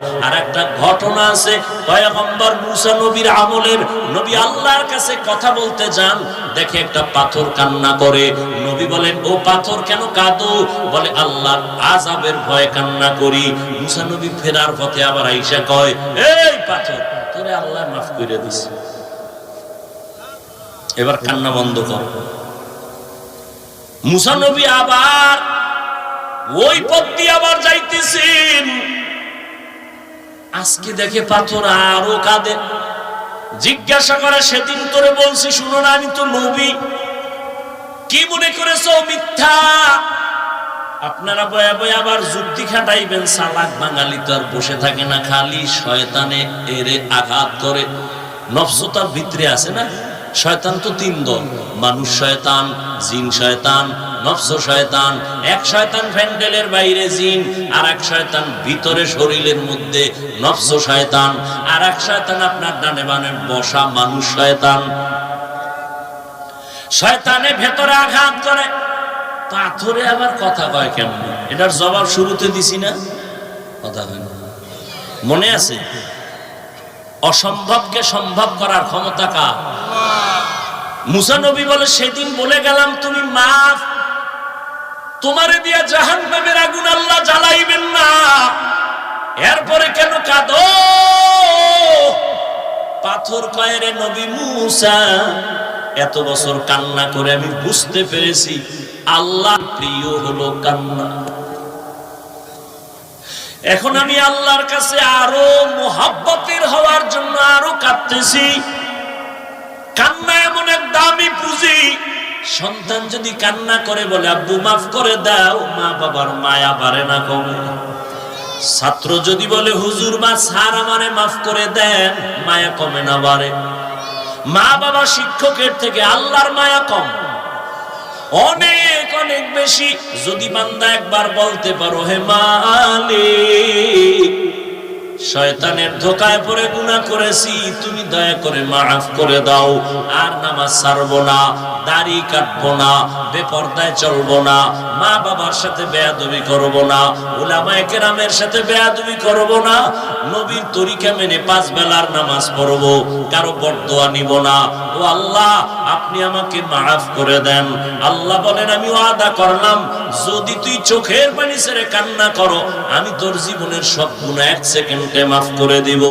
আর একটা ঘটনা আছে, পয়গম্বর মুসা নবীর আমলের। নবী আল্লাহর কাছে কথা বলতে যান, দেখে একটা পাথর কান্না করে। নবী বলেন, ও পাথর কেন কাঁদো? বলে আল্লাহর আজাবের ভয়ে কান্না করি। মুসা নবী ফেরার পথে আবার আইসা কয়, এই পাথর, তোরে আল্লাহ মাফ করে দিছে। এবার কান্না বন্ধ কর। মুসা নবী আবার ওই পথ দিয়ে আবার যাইতেছেন। আজকে দেখে পাথর আরও কাঁদে। জিজ্ঞাসা করে, সেদিন করে বলছি, শুনো না, আমি তো নবী কি মনে করেছ, মিথ্যা? আপনারা বয়া বয়া আবার যুক্তি খাটাইবেন, সালাক বাঙালি তো আর বসে থাকে না, খালি শয়তানে এরে আঘাত করে। নফসতার ভিতরে আছে না? শয়তান তো তিন দল। মানুষ শয়তান, জিন শয়তান, নফস শয়তান। এক শয়তান ফ্যান্ডেলের বাইরে জিন আর এক শয়তান ভিতরে শরীরের মধ্যে নফস শয়তান। আর এক শয়তান আপনার ডানে বানে বসা মানুষ শয়তান। শয়তানে ভেতরে আঘাত করে। পাথরে আবার কথা কয় কেমন? এটার জবাব শুরুতে দিছি না। কথা মনে আছে? অসম্ভবকে সম্ভব করার ক্ষমতা কার? মুসা নবী বলে, সেদিন বলে গেলাম, তুমি মাফ। তোমারে দিয়া জাহান নামের আগুন আল্লাহ জ্বালাইবেন না। এরপরে কেন কাঁদো? পাথর কয়েরে নবী মুসা, এত বছর কান্না করে আমি বুঝতে পেরেছি আল্লাহ প্রিয় হলো কান্না। এখন আমি আল্লাহর কাছে আরও মোহাব্বতের হওয়ার জন্য আরও কাঁদতেছি। কান্না এমন এক দামি পুঁজি। সন্তান যদি কান্না করে বলে, আব্বু, মাফ করে দাও, মা বাবার মায়া বাড়ে না কমে। ছাত্র যদি বলে, হুজুর বা স্যার আমারে মাফ করে দেন, মায়া কমে না বাড়ে। মা বাবা শিক্ষকের থেকে, আল্লাহর মায়া কম। অনেক অনেক বেশি। যদি বান্দা একবার বলতে পারো, হে মালিক, শয়তানের ধোকায় পড়ে গুনাহ করেছি, তুমি দয়া করে মাফ করে দাও। আর নামাজ ছাড়বো না, দাড়ি কাটবো না, বেপর্দায় চলবো না মা বাবার সাথে বেয়াদবি করব না, উলামায়ে কেরামের সাথে বেয়াদবি করব না, নবীর তরিকা মেনে পাঁচ বেলার নামাজ পড়ব, কারও বরদোয়া নিব না ও আল্লাহ, আপনি আমাকে মাফ করে দেন। আল্লাহ বলেন, আমি ওয়াদা করলাম, যদি তুই চোখের পানি ছেড়ে কান্না করো, আমি তোর জীবনের সব গুণ এক সেকেন্ডে মাফ করে দিব।